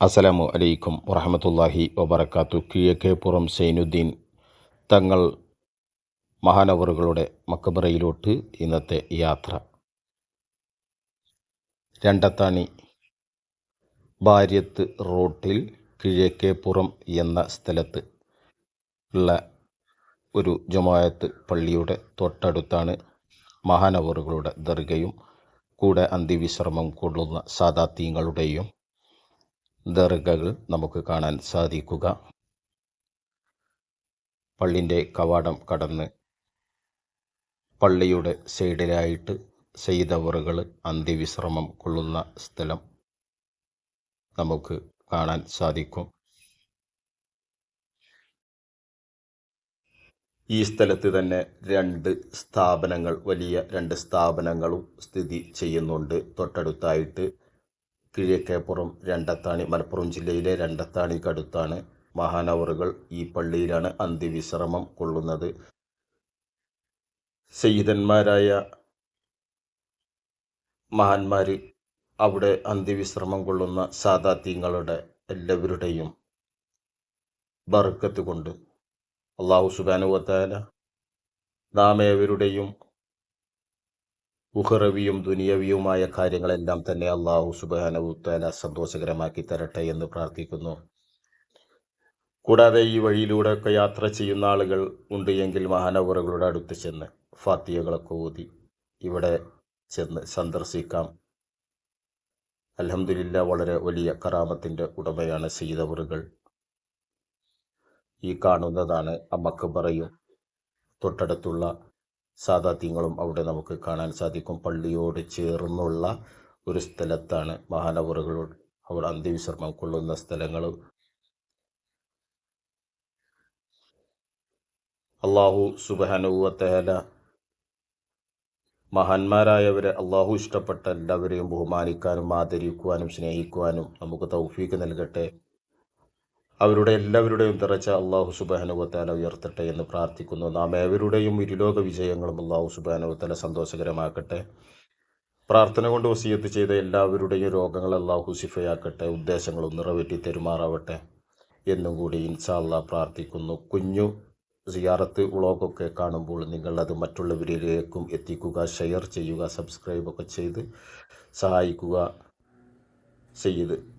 അസ്സലാമു അലൈക്കും വറഹമത്തല്ലാഹി വബർക്കാത്തു കിഴക്കേപ്പുറം സൈനുദ്ദീൻ തങ്ങൾ മഹാനവറുകളുടെ മക്കബറയിലോട്ട് ഇന്നത്തെ യാത്ര. രണ്ടത്താണി ഭാര്യത്ത് റോട്ടിൽ കിഴക്കേപ്പുറം എന്ന സ്ഥലത്ത് ഉള്ള ഒരു ജമായത്ത് പള്ളിയുടെ തൊട്ടടുത്താണ് മഹാനവറുകളുടെ ദർഗയും കൂടെ അന്തിവിശ്രമം കൊള്ളുന്ന സാദാത്യങ്ങളുടെയും ദർഗകൾ നമുക്ക് കാണാൻ സാധിക്കുക. പള്ളിന്റെ കവാടം കടന്ന് പള്ളിയുടെ സൈഡിലായിട്ട് സെയ്തവറുകൾ അന്ത്യവിശ്രമം കൊള്ളുന്ന സ്ഥലം നമുക്ക് കാണാൻ സാധിക്കും. ഈ സ്ഥലത്ത് തന്നെ രണ്ട് സ്ഥാപനങ്ങൾ വലിയ രണ്ട് സ്ഥാപനങ്ങളും സ്ഥിതി ചെയ്യുന്നുണ്ട്. തൊട്ടടുത്തായിട്ട് കിഴക്കേപ്പുറം രണ്ടത്താണി മലപ്പുറം ജില്ലയിലെ രണ്ടത്താണിക്കടുത്താണ് മഹാനവറുകൾ ഈ പള്ളിയിലാണ് അന്ത്യവിശ്രമം കൊള്ളുന്നത്. സയ്യിദന്മാരായ മഹാന്മാർ അവിടെ അന്ത്യവിശ്രമം കൊള്ളുന്ന സാദാത്യങ്ങളുടെ എല്ലാവരുടെയും ബർക്കത്ത് കൊണ്ട് അള്ളാഹു സുബാനുവത്താല നാം ഏവരുടെയും ഉഹറവിയും ദുനിയവിയുമായ കാര്യങ്ങളെല്ലാം തന്നെ അള്ളാഹു സുബാനവുത്താല സന്തോഷകരമാക്കി തരട്ടെ എന്ന് പ്രാർത്ഥിക്കുന്നു. കൂടാതെ ഈ വഴിയിലൂടെയൊക്കെ യാത്ര ചെയ്യുന്ന ആളുകൾ ഉണ്ട് എങ്കിൽ മഹാനവറുകളുടെ അടുത്ത് ചെന്ന് ഫാത്തിയകളൊക്കെ ഊതി ഇവിടെ ചെന്ന് സന്ദർശിക്കാം. അലഹമില്ല വളരെ വലിയ കറാമത്തിന്റെ ഉടമയാണ് സീതവറുകൾ. ഈ കാണുന്നതാണ് അമ്മയ്ക്ക് പറയും. തൊട്ടടുത്തുള്ള സാദാത്യങ്ങളും അവിടെ നമുക്ക് കാണാൻ സാധിക്കും. പള്ളിയോട് ചേർന്നുള്ള ഒരു സ്ഥലത്താണ് മഹാനവറുകൾ അവിടെ അന്ത്യവിശ്രമം കൊള്ളുന്ന സ്ഥലങ്ങൾ. അള്ളാഹു സുബാനുവത്തേല മഹാന്മാരായവരെ അള്ളാഹു ഇഷ്ടപ്പെട്ട എല്ലാവരെയും ബഹുമാനിക്കാനും ആദരിക്കുവാനും സ്നേഹിക്കുവാനും നമുക്ക് തൗഫീക്ക് നൽകട്ടെ. അവരുടെ എല്ലാവരുടെയും തിറച്ച അള്ളാഹു സുബാനുവത്താല ഉയർത്തട്ടെ എന്ന് പ്രാർത്ഥിക്കുന്നു. നാം ഏവരുടെയും ഇരുലോക വിജയങ്ങളും അള്ളാഹു സുബാനുവത്താല സന്തോഷകരമാക്കട്ടെ. പ്രാർത്ഥന കൊണ്ട് വസീയത്ത് ചെയ്ത എല്ലാവരുടെയും രോഗങ്ങൾ അള്ളാഹു സിഫയാക്കട്ടെ ഉദ്ദേശങ്ങളും നിറവേറ്റി തെരുമാറാവട്ടെ എന്നും കൂടി ഇൻസാല്ല പ്രാർത്ഥിക്കുന്നു. കുഞ്ഞു സിയാറത്ത് വ്ളോഗൊക്കെ കാണുമ്പോൾ നിങ്ങളത് മറ്റുള്ളവരിലേക്കും എത്തിക്കുക. ഷെയർ ചെയ്യുക സബ്സ്ക്രൈബൊക്കെ ചെയ്ത് സഹായിക്കുക. ചെയ്ത്